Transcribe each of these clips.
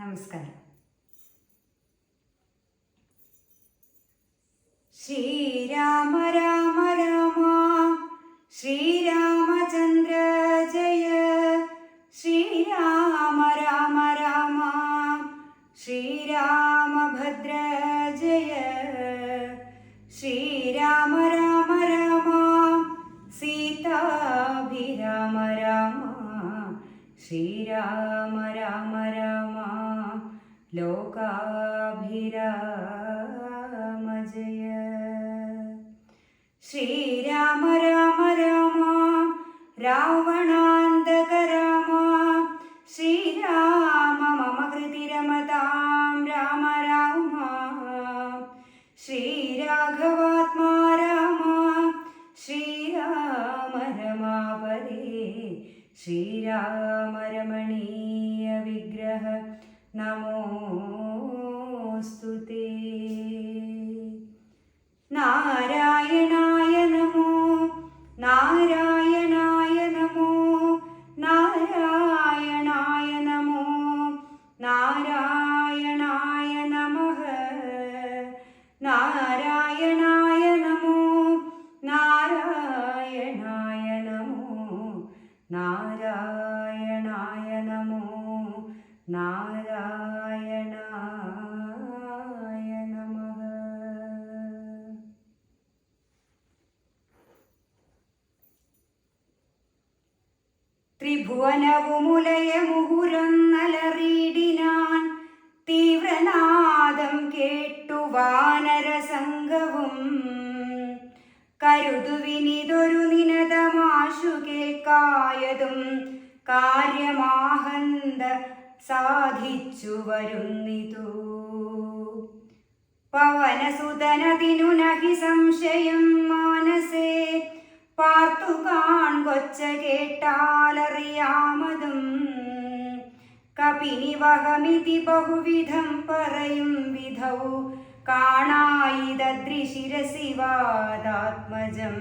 നമസ്കാരം. ശ്രീരാമ രാമ രാമ ശ്രീരാമചന്ദ്ര ജയ ശ്രീരാമ രാമ രാമ ശ്രീരാമഭദ്ര ജയ ശ്രീരാമ രാമ രാമ സീതാഭിരാമ രാമ ശ്രീരാമ ലോകാഭിരാമ ജയ ശ്രീരാമ രാമ രാമ രാവണാന്തക രാമ ശ്രീരാമ മമ കൃതി രമതാം രാമ രാമ ശ്രീരാഘവാത്മാ രാമ ശ്രീരാമ രമാപദേ ശ്രീരാമ രമണീയ നാരായണായ ത്രിഭുവനവുമുലയ മുഹുരന്നലറിയിടിനാൻ തീവ്രനാദം കേട്ടു വാനരസംഘവും. കരുതുവിനിതൊരു നിനതമാശു കേൾക്കായതും കാര്യമാഹന്ത സാധിച്ചു വരുന്നിതു. പവനസുതനതിനു നഹി സംശയം മാനസേ പാർത്തു കാൺകൊച്ച കേട്ടാലറിയാമതും. കപിനി വഹമിതി ബഹുവിധം പറയും വിധൗ കാണായിതദ്രിശിരസിവാദാത്മജം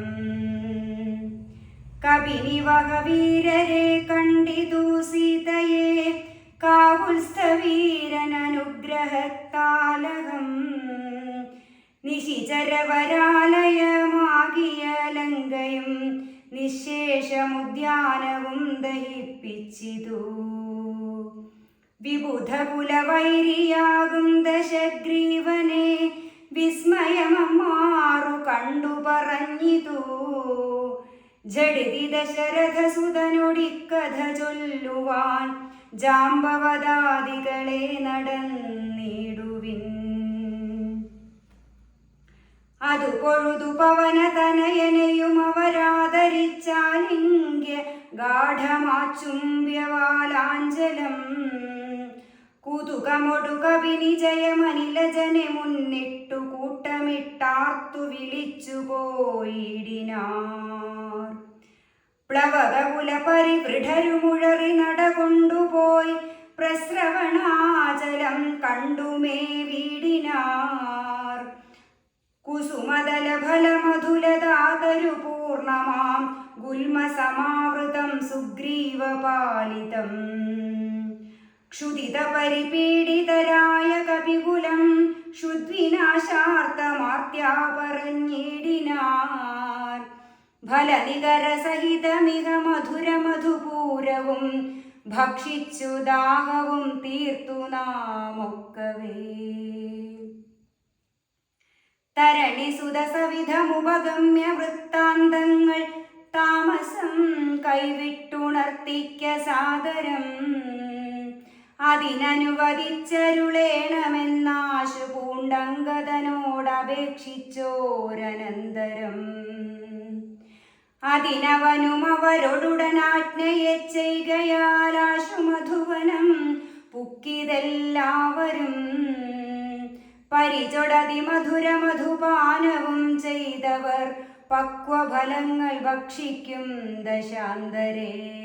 കപിനി വഹവീരരെ കണ്ടിതു സീതയെ. കാവുൽസ്ഥവീരനനുഗ്രഹത്താലകം നിശിചരവരാലയമാകിയ ലങ്കയും നിശേഷമുദ്യാനവും ദഹിപ്പിച്ചിതു. വിബുധകുലവൈരിയാകും ദശഗ്രീവനെ വിസ്മയമമാറു കണ്ടു പറഞ്ഞിതു. ജഡിതി ദശരഥസുതനൊടിക്കഥ ചൊല്ലുവാൻ ജാമ്പവതാദികളെ നടന്നിടുവിൻ. അതു പൊഴുതു പവനതനയനെയും അവരാദരിച്ചാലിംഗ്യ ഗാഠമാച്ചുംബ്യവാലാഞ്ചലം കുതുകമൊടു വിനിജയമനിലജനെ മുന്നിട്ടു കൂട്ടമിട്ടാർത്തു വിളിച്ചു പോയിടിനാർ. പ്ലവകകുല പരിവൃഢരുമുഴറി നടകൊണ്ടുപോയി പ്രസ്രവണാചലം കണ്ടുമേ വീടിനാർ. കുസുമദല ഫലമധുലതാതരു പൂർണമാം ഗുൽമസമാവൃതം സുഗ്രീവപാലിതം. ക്ഷുദിത പരിപീഡിതരായ കപികുലം ക്ഷുദ്വിനാശാർത്ഥമാർത്യാ ഫലനികരസഹിതമിക മധുരമധുപൂരവും ഭക്ഷിച്ചു ദാഹവും തീർത്തു നാമൊക്കവേ. തരണിസുതസവിധമുപഗമ്യ വൃത്താന്തങ്ങൾ താമസം കൈവിട്ടുണർത്തിക്ക സാദരം. അതിനനുവദിച്ചരുളേണമെന്നാശു പൂണ്ടങ്കതനോടപേക്ഷിച്ചോരനന്തരം. അതിനവനും അവരോടുടനാജ്ഞയെ ചെയ്യുകയാലാശു മധുവനം പുക്കിതെല്ലാവരും പരിചൊടതി മധുര മധുപാനവും ചെയ്തവർ പക്വഫലങ്ങൾ ഭക്ഷിക്കും ദശാന്തരേ.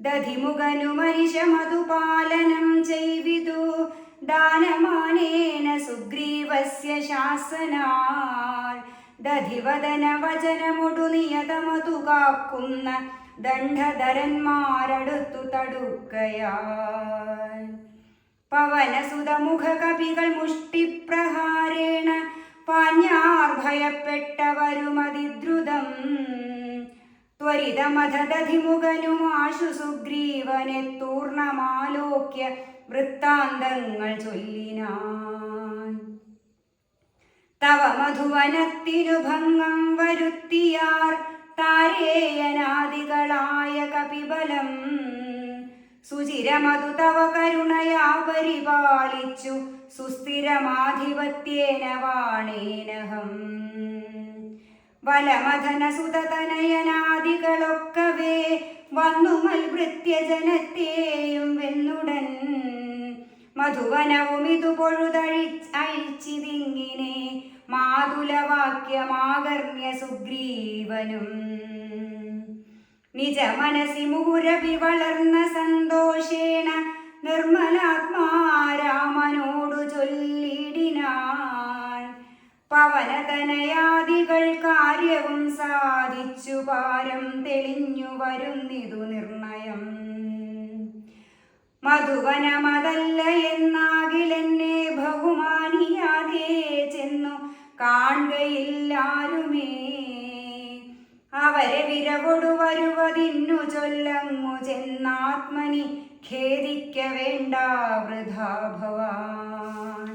ദധിമുഖനു മരിഷ മധുപാലനം ചെയ്വിതു. ദാനമാനേന സുഗ്രീവസ്യ ശാസനാൽ ദധിവദന വചനമൊടു നിയതമതു കാക്കുന്ന ദണ്ഡധരന്മാരടുത്തു തടുക്കയാൽ. പവനസുതമുഖകവികൾ മുഷ്ടിപ്രഹാരേണ പാഞ്ഞാർഭയപ്പെട്ടവരുമതിദ്രുതം. ഭയപ്പെട്ടവരുമതിദ്രുതം ത്വരിതമധദധിമുഖനുമാശു സുഗ്രീവനെ തൂർണമാലോക്യ വൃത്താന്തങ്ങൾ ചൊല്ലിനാൻ. തവ മധുവനത്തിനു ഭംഗം വരുത്തിയാർ താരേയനാദികളായ കപിബലം. സുചിരമധു തവ കരുണയാ പരിപാലിച്ചു സുസ്ഥിരമാധിപത്യേന വാണേനഹം. വലമധന സുതതനയനാദികളൊക്കവേ വന്നു മൽഭൃത്യജനത്തെയും വെന്നുടൻ. മധുവനവും ഇതു പൊഴുതഴി അഴിച്ചിതിങ്ങിനെ മാതുലവാക്യമാകർണ്യ സുഗ്രീവനും. നിജ മുഹുരവി വളർന്ന സന്തോഷേണ നിർമ്മലാത്മാരാമനോടു ചൊല്ലിടിനാൻ. പവനതനയാദികൾ കാര്യവും സാധിച്ചു പാരം തെളിഞ്ഞു വരുന്നിതു നിർണയം. മധുവനമതല്ല എന്നാകിലെന്നെ ബഹുമാനിയാതെ ചെന്നു കാണുകയില്ലാരുമേ അവരെ വിരകൊടു വരുവതിന്നു ചൊല്ലങ്ങു ചെന്നാത്മനി ഖേദിക്ക വേണ്ട വൃഥാ ഭവാൻ.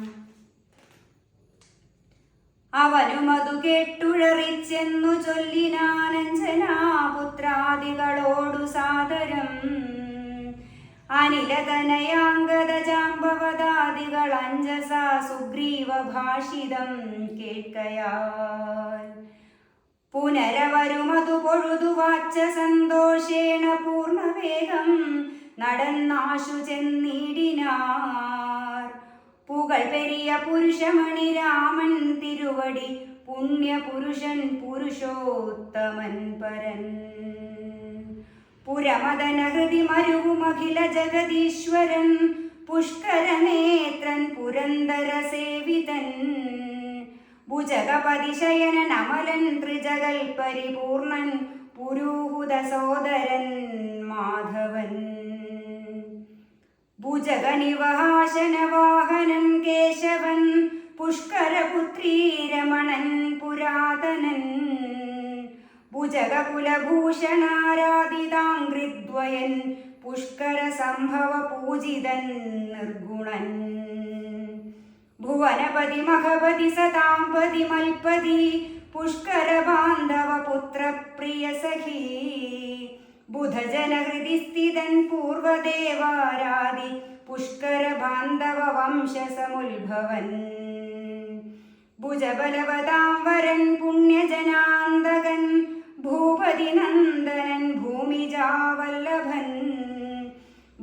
അവനും അതു കേട്ടുഴറിച്ചെന്നു ചൊല്ലിനാനഞ്ജനാപുത്രാദികളോടു സാദരം. അനിലതനയാംഗത ജാമ്പവതാദികൾ അഞ്ജസ സുഗ്രീവ ഭാഷിതം കേൾക്കയാൽ. പുനരവരുമതു പൊഴുതു വാച്ച സന്തോഷേണ പൂർണവേഗം നടന്നാശു ചെന്നിടിനാർ. പുകൾ പെരിയ പുരുഷമണി രാമൻ തിരുവടി പുണ്യപുരുഷൻ പുരുഷോത്തമൻ പരൻ. പുരമദനഹൃതി മരുവുമഖില ജഗദീശ്വരൻ പുഷ്കരനേത്രൻ പുരന്തര സേവിതൻ. ഭുജഗപതിശയനൻ അമലൻ ത്രിജകൽപരിപൂർണൻ പുരൂഹുത സോദരൻ മാധവൻ. ഭുജഗനിവഹാശനവാഹനൻ കേശവൻ. പുഷ്കരപുത്രീരമണൻ പുരാതനൻ. ഭുജഗകുലഭൂഷണാരാധിതാംഗ്രിദ്വയൻ പുഷ്കരസംഭവ പൂജിതൻ നിർഗുണൻ. ഭുവനപതി മഹപതി സതാംപതി മൽപതി പുഷ്കര ബാന്ധവ പുത്രപ്രിയ സഖീ ബുധജനഹൃതി സ്ഥിതൻ പൂർവദേവാരാദി പുഷ്കര ബാന്ധവ വംശസമുത്ഭവൻ ഭുജബലവതാംവരൻ പുണ്യജനാന്തകൻ ഭൂപതി നന്ദനൻ ഭൂമിജാവല്ലഭൻ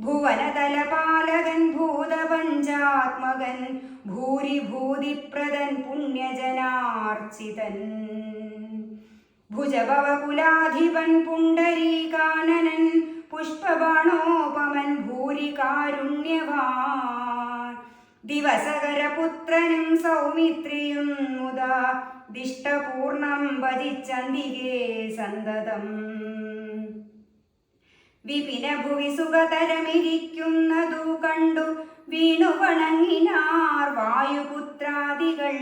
ഭുവനതലപാലകൻ ഭൂതപഞ്ചാത്മകൻ ഭൂരിഭൂതിപ്രദൻ പുണ്യജനാർച്ചിതൻ. ഭുജഭവകുലാധിപൻ പുണ്ടരീകാനനൻ പുഷ്പബാണോപമൻ ഭൂരി കാരുണ്യവാൻ ദിവസകരപുത്രനും സൗമിത്രിയും മുത ദിഷ്ടപൂർണം ഭജിച്ചന്തികേ സന്തതം. വിപിന ഭുവി സുഖതരമിരിക്കുന്നതു കണ്ടു. വീണു വണങ്ങിനാർ വായുപുത്രാദികൾ.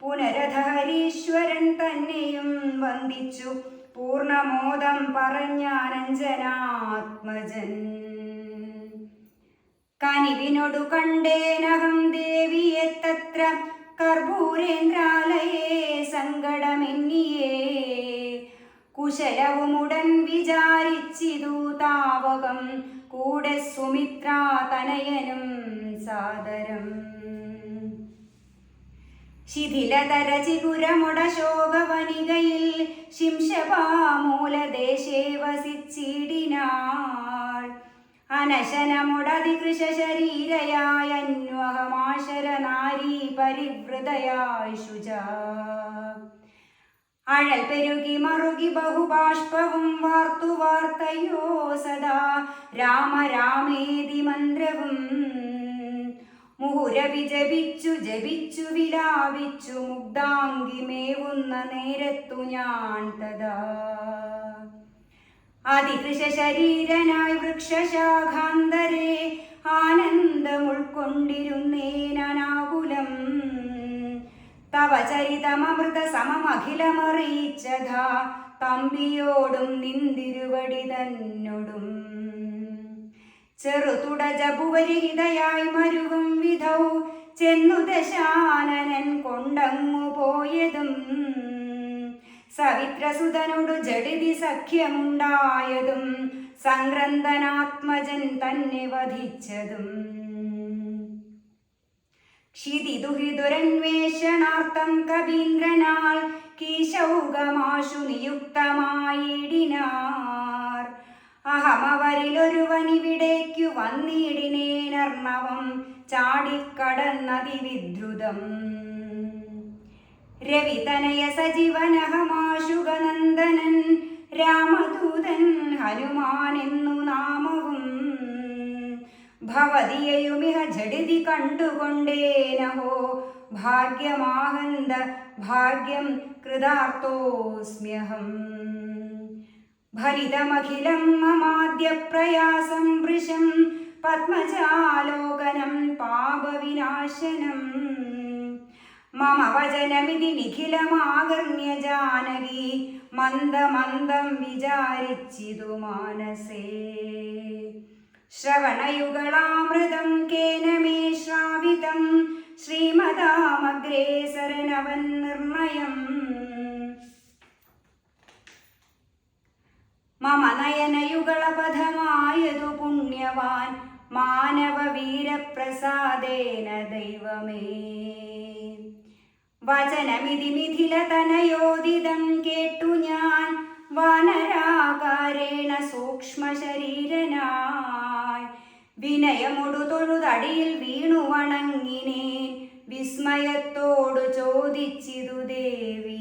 പുനരധഹരീശ്വരൻ തന്നെയും വന്ദിച്ചു. പൂർണമോദം പറഞ്ഞാനഞ്ജനാത്മജൻ. കനിവിനൊടു കണ്ടേനഹം ദേവിയെ തത്ര കർപ്പൂരേന്ദ്രാലയേ സങ്കടമെന്നിയേ. കുശലവുമുടൻ വിചാരിച്ചിതു താവകം. കൂടെ സുമിത്രാ തനയനും സാദരം. ശിഥിലതരചിപുരമുടശോകവനികയിൽ ശിംശപാമൂലദേശേ വസിച്ചിടിനാൾ. അനശനമുടതികൃശ ശരീരയായ അന്വഹമാശര നാരീ പരിവൃതയായി ശുച. അഴൽ പെരുകി മറുകി ബഹുബാഷ്പവും വാർത്തു വാർത്തയോ സദാ. രാമ രാമേതി മന്ത്രവും. മുഹുരവി ജപിച്ചു ജപിച്ചു വിലാപിച്ചു മുഗ്ധാംഗി മേവുന്ന നേരത്തു ഞാൻ തഥാ. അതികൃഷ ശരീരനായി വൃക്ഷശാഖാന്തരെ ആനന്ദം ഉൾക്കൊണ്ടിരുന്നേനാകുലം തവ ചരിതമൃത സമമഖിലമറിയിച്ചതാ തമ്പിയോടും നിന്തിരുവടി തന്നൊടും. ചെറുതുടജപുവരിഹിതയായി മരുകും വിധൗ. ചെന്നു ദശാനനൻ കൊണ്ടങ്ങു പോയതും. സവിത്രസുതനോടു ജഡിതി സഖ്യമുണ്ടായതും. സംഗ്രന്ഥനാത്മജൻ തന്നെ വധിച്ചതും. ക്ഷിതിദുഹിതുരന്വേഷണാർത്ഥം കവീന്ദ്രനാൽ കീശൗകമാശു നിയുക്തമായിടിനാർ. അഹമവരിലൊരുവനിവിടേക്കു വന്നിടിനേനർണവം ചാടിക്കടന്നതിവിദ്രുതം. രവിതനയ സജീവനഹമാശുഗനന്ദനൻ രാമദൂതൻ ഹനുമാനെന്നു നാമവും ഭവതിയയുമിഹ ജഡിതി കണ്ടുകൊണ്ടേനഹോ ഭാഗ്യമാഹന്ത ഭാഗ്യം കൃതാർത്ഥോസ്മ്യഹം. ഭരിതമഖിലം മമാദ്യ പ്രയാസം വൃശം പത്മജാലോകനം പാപവിനാശനം. മമ വചനമിതി നിഖിലമാകർണ്യ ജാനകി മന്ദമന്ദം വിചാരിച്ചിതു മാനസേ. ശ്രവണയുഗളാമൃതം കേന മേ ശ്രാവിതം ശ്രീമതാമഗ്രേസരനവൻ നിർണയം മമ നയനയുഗളപഥമായതു പുണ്യവാൻ മാനവവീരപ്രസാദേന ദൈവമേ വചനമിതി മിഥിലതനയോദിതം കേട്ടു ഞാൻ വാനരാകാരേണ സൂക്ഷ്മ വിനയമൊടു വീണു വണങ്ങിനേൻ. വിസ്മയത്തോടു ചോദിച്ചിതു ദേവി